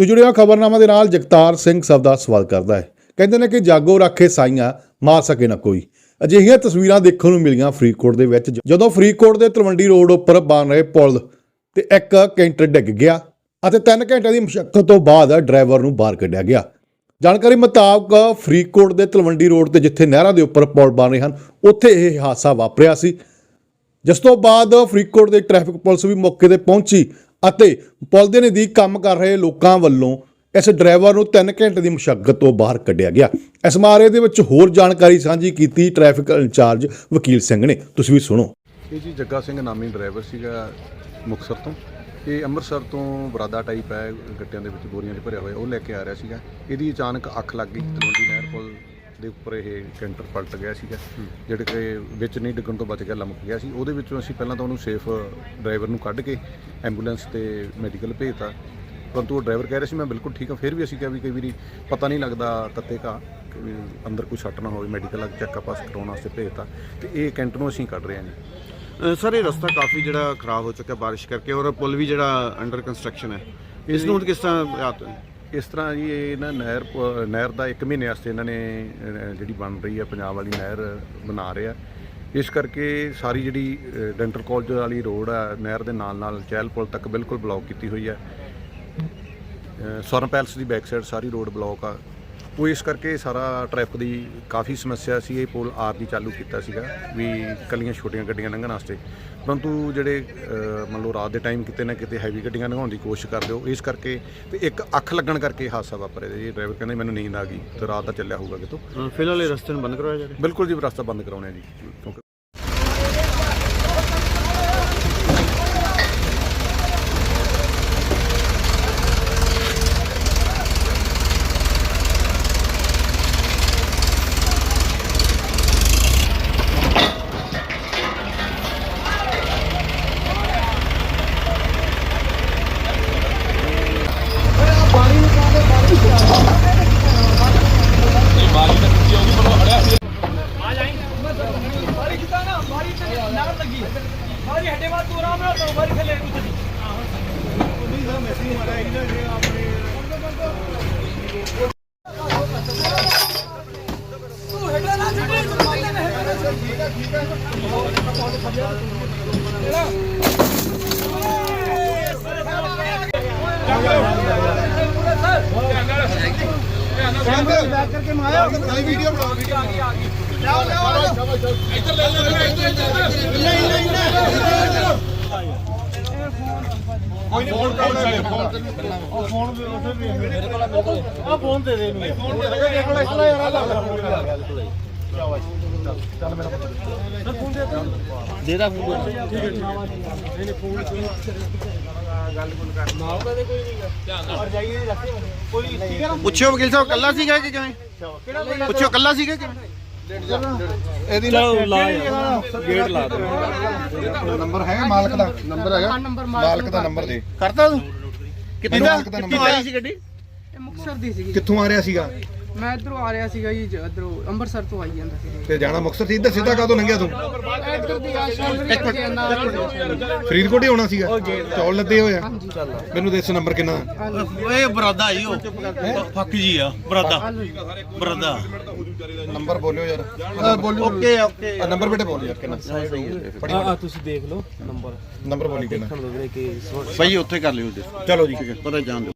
ਤੋ ਜੁੜਿਆ ਖਬਰਨਾਮਾ ਦੇ ਨਾਲ ਜਗਤਾਰ ਸਿੰਘ ਸਭ ਦਾ ਸਵਾਲ ਕਰਦਾ ਹੈ। ਕਹਿੰਦੇ ਨੇ ਕਿ ਜਾਗੋ ਰੱਖੇ ਸਾਈਆਂ ਮਾਰ ਸਕੇ ਨਾ ਕੋਈ। ਅਜਿਹੀਆਂ ਤਸਵੀਰਾਂ ਦੇਖਣ ਨੂੰ ਮਿਲੀਆਂ ਫਰੀਦਕੋਟ ਦੇ ਵਿੱਚ ਜਦੋਂ ਫਰੀਦਕੋਟ ਦੇ ਤਲਵੰਡੀ ਰੋਡ ਉੱਪਰ ਬਣ ਰਹੇ ਪੁਲ ਤੇ ਇੱਕ ਕੈਂਟਰ ਡਿੱਗ ਗਿਆ ਅਤੇ 3 ਘੰਟਿਆਂ ਦੀ ਮੁਸ਼ਕਲ ਤੋਂ ਬਾਅਦ ਡਰਾਈਵਰ ਨੂੰ ਬਾਹਰ ਕੱਢਿਆ ਗਿਆ। ਜਾਣਕਾਰੀ ਮੁਤਾਬਕ ਫਰੀਦਕੋਟ ਦੇ ਤਲਵੰਡੀ ਰੋਡ ਤੇ ਜਿੱਥੇ ਨਹਿਰਾਂ ਦੇ ਉੱਪਰ ਪੁਲ ਬਣ ਰਹੇ ਹਨ, ਉੱਥੇ ਇਹ ਹਾਦਸਾ ਵਾਪਰਿਆ ਸੀ। ਜਿਸ ਤੋਂ ਬਾਅਦ ਫਰੀਦਕੋਟ ਦੇ ਟ੍ਰੈਫਿਕ ਪੁਲਿਸ ਵੀ ਮੌਕੇ ਤੇ ਪਹੁੰਚੀ ਅਤੇ ਪੁਲ ਦੇ ਨਜ਼ਦੀਕ ਕੰਮ ਕਰ ਰਹੇ ਲੋਕਾਂ ਵੱਲੋਂ ਇਸ ਡਰਾਈਵਰ ਨੂੰ 3 ਘੰਟੇ ਦੀ ਮੁਸ਼ਕਲ ਤੋਂ ਬਾਹਰ ਕੱਢਿਆ ਗਿਆ। ਇਸ ਮਾਰੇ ਦੇ ਵਿੱਚ ਹੋਰ ਜਾਣਕਾਰੀ ਸਾਂਝੀ ਕੀਤੀ ਟ੍ਰੈਫਿਕ ਇੰਚਾਰਜ ਵਕੀਲ ਸਿੰਘ ਨੇ। ਤੁਸੀਂ ਵੀ ਸੁਣੋ। ਇਹ ਜੀ ਜੱਗਾ ਸਿੰਘ ਨਾਮੀ ਡਰਾਈਵਰ ਸੀਗਾ ਮੁਕਤਸਰ ਤੋਂ। ਇਹ ਅੰਮ੍ਰਿਤਸਰ ਤੋਂ ਬਰਾਦਾ ਟਾਈਪ ਹੈ, ਗੱਟਿਆਂ ਦੇ ਵਿੱਚ ਬੋਰੀਆਂ 'ਚ ਭਰਿਆ ਹੋਇਆ, ਉਹ ਲੈ ਕੇ ਆ ਰਿਹਾ ਸੀਗਾ। ਇਹਦੀ ਅਚਾਨਕ ਅੱਖ ਲੱਗ ਗਈ, ਤਲਵੰਡੀ ਨਹਿਰ ਪੁਲ ਦੇ ਉੱਪਰ ਇਹ ਕੈਂਟਰ ਪਲਟ ਗਿਆ ਸੀਗਾ। ਜਿਹੜੇ ਕਿ ਵਿੱਚ ਨਹੀਂ ਡਿੱਗਣ ਤੋਂ ਬਚ ਗਿਆ ਲਮਕ ਗਿਆ ਸੀ। ਉਹਦੇ ਵਿੱਚੋਂ ਅਸੀਂ ਪਹਿਲਾਂ ਤਾਂ ਉਹਨੂੰ ਸੇਫ ਡਰਾਈਵਰ ਨੂੰ ਕੱਢ ਕੇ ਐਂਬੂਲੈਂਸ ਤੇ ਮੈਡੀਕਲ ਭੇਜਤਾ। ਪਰੰਤੂ ਉਹ ਡਰਾਈਵਰ ਕਹਿ ਰਿਹਾ ਸੀ ਮੈਂ ਬਿਲਕੁਲ ਠੀਕ ਹਾਂ। ਫਿਰ ਵੀ ਅਸੀਂ ਕਿਹਾ ਵੀ ਕਈ ਵਾਰੀ ਪਤਾ ਨਹੀਂ ਲੱਗਦਾ ਤੱਤੇ ਕਾ ਅੰਦਰ ਕੋਈ ਸੱਟ ਨਾ ਹੋਵੇ ਮੈਡੀਕਲ ਚੈੱਕਅਪ ਵਾਸਤੇ ਕਰਾਉਣ ਵਾਸਤੇ ਭੇਜਤਾ। ਤੇ ਇਹ ਕੈਂਟਰ ਨੂੰ ਅਸੀਂ ਕੱਢ ਰਹੇ ਹਾਂ ਜੀ। ਸਰ ਇਹ ਰਸਤਾ ਕਾਫੀ ਜਿਹੜਾ ਖਰਾਬ ਹੋ ਚੁੱਕਾ ਬਾਰਿਸ਼ ਕਰਕੇ ਔਰ ਪੁਲ ਵੀ ਜਿਹੜਾ ਅੰਡਰ ਕੰਸਟਰਕਸ਼ਨ ਹੈ ਇਸ ਨੂੰ ਕਿਸ ਤਰ੍ਹਾਂ ਇਸ ਤਰ੍ਹਾਂ ਜੀ ਇਹ ਨਾ ਨਹਿਰ ਪ- ਨਹਿਰ ਦਾ 1 ਮਹੀਨੇ ਵਾਸਤੇ ਇਹਨਾਂ ਨੇ ਅਹ, ਜਿਹੜੀ ਬਣ ਰਹੀ ਹੈ ਪੰਜਾਬ ਵਾਲੀ ਨਹਿਰ ਬਣਾ ਰਿਹਾ। ਇਸ ਕਰਕੇ ਸਾਰੀ ਜਿਹੜੀ ਅਹ, ਡੈਂਟਲ ਕਾਲਜ ਵਾਲੀ ਰੋਡ ਆ ਨਹਿਰ ਦੇ ਨਾਲ ਨਾਲ ਚਹਿਲ ਪੁਲ ਤੱਕ ਬਿਲਕੁਲ ਬਲੌਕ ਕੀਤੀ ਹੋਈ ਹੈ। ਅਹ, ਸਵਰਨ ਪੈਲਸ ਦੀ ਬੈਕ ਸਾਈਡ ਸਾਰੀ ਰੋਡ ਬਲੌਕ ਆ। ਉਹ ਇਸ ਕਰਕੇ ਸਾਰਾ ਟ੍ਰੈਫਿਕ ਦੀ ਕਾਫੀ ਸਮੱਸਿਆ ਸੀ ਇਹ ਪੁਲ ਆਰ ਦੀ ਚਾਲੂ ਕੀਤਾ ਸੀਗਾ ਵੀ ਕੱਲੀਆਂ ਛੋਟੀਆਂ ਗੱਡੀਆਂ ਲੰਘਣ ਵਾਸਤੇ। ਪਰੰਤੂ ਜਿਹੜੇ ਮੰਨ ਲਓ ਰਾਤ ਦੇ ਟਾਈਮ ਕਿਤੇ ਨਾ ਕਿਤੇ ਹੈਵੀ ਗੱਡੀਆਂ ਲੰਘਾਉਣ ਦੀ ਕੋਸ਼ਿਸ਼ ਕਰਦੇ ਹੋ ਇਸ ਕਰਕੇ ਤੇ ਇੱਕ ਅੱਖ ਲੱਗਣ ਕਰਕੇ ਹਾਦਸਾ ਵਾਪਰਿਆ ਜੀ। ਡਰਾਈਵਰ ਕਹਿੰਦੇ ਮੈਨੂੰ ਨੀਂਦ ਆ ਗਈ ਤੇ ਰਾਤ ਦਾ ਚੱਲਿਆ ਹੋਊਗਾ ਕਿਤੋਂ। ਫਿਲਹਾਲ ਇਹ ਰਸਤੇ ਨੂੰ ਬੰਦ ਕਰਵਾਇਆ ਜਾ ਰਿਹਾ? ਬਿਲਕੁਲ ਜੀ ਰਸਤਾ ਬੰਦ ਕਰਾਉਣਾ અમારી હટે વાત દોરાવે તો અમારી ખેલે એવું થતી પોલીસ આ મેસેજ મારા આવી ના છે આપણે वीडियो बनाओ वीडियो आगे आगे ਹੈ ਜੀ ਕਿਉਂਕਿ ਸਾਰੀ ਹੱਡੇ ਬਾਤ ਤੂੰ ਆਰਾਮ ਨਾਲ ਕਰੋ ਬਾਰੀ ਥੱਲੇ ਕੁਝ ਨਹੀਂ ਤੂੰ ਹੱਡਾ ਨਾ ਛੱਡੇ ਤੂੰ ਮੰਗਦੇ ਨੇ ਠੀਕ ਹੈ ਠੀਕ ਹੈ ਪੁੱਛਿਓ ਵਕੀਲ ਸਾਹਿਬ ਕੱਲਾ ਸੀਗਾ ਕਿ ਕਿਵੇਂ? ਪੁੱਛਿਓ ਕੱਲਾ ਸੀਗਾ ਕਿਵੇਂ? ਕਿ ਨੰਬਰ ਹੈਗਾ ਮਾਲਕ ਦਾ ਨੰਬਰ ਹੈਗਾ। ਮਾਲਕ ਦਾ ਨੰਬਰ ਦੇ। ਕਰਤਾ ਤੂੰ? ਕਿੱਥੋਂ ਦਾ ਕਿੱਥੋਂ ਆਈ ਸੀ ਗੱਡੀ? ਇਹ ਮੁਕਤਸਰ ਦੀ ਸੀਗੀ। ਕਿੱਥੋਂ ਆ ਰਿਹਾ ਸੀਗਾ? ਮੈਂ ਇਧਰੋਂ ਆ ਰਿਹਾ ਸੀਗਾ ਜੀ ਇਧਰੋਂ ਅੰਮ੍ਰਿਤਸਰ ਤੋਂ ਆਈ ਜਾਂਦਾ ਸੀ ਤੇ ਜਾਣਾ ਮੁਕਤਸਰ ਸੀ ਇੱਧਰ ਸਿੱਧਾ ਕਾਹਤੋਂ ਲੰਘਿਆ ਤੂੰ? ਇੱਧਰ ਦੀ ਆ ਸ਼ਾਮਰੀ ਕਰਕੇ ਜਾਂਦਾ ਫਰੀਦਕੋਟ ਹੀ ਆਉਣਾ ਸੀਗਾ? ਚੌਲ ਲੱਦੇ ਹੋਇਆ ਮੈਨੂੰ ਦੱਸ ਨੰਬਰ ਕਿੰਨਾ ਓਏ ਬਰਾਦਾ ਆਈ ਉਹ। ਫੱਕ ਜੀ ਆ ਬਰਾਦਾ। ਬਰਾਦਾ। ਨੰਬਰ ਬੋਲਿਓ ਯਾਰ। ਬੋਲਿਓ ਓਕੇ ਓਕੇ। ਨੰਬਰ ਬੇਟੇ ਬੋਲ ਯਾਰ ਕਿੰਨਾ? ਆ ਤੁਸੀਂ ਦੇਖ ਲਓ ਨੰਬਰ। ਨੰਬਰ ਬੋਲੀ ਕਿੰਨਾ? ਭਾਈ ਉੱਥੇ ਕਰ ਲਿਓ ਜੀ। ਚਲੋ ਜੀ। ਪਤਾ ਜਾਣ ਦਿਓ।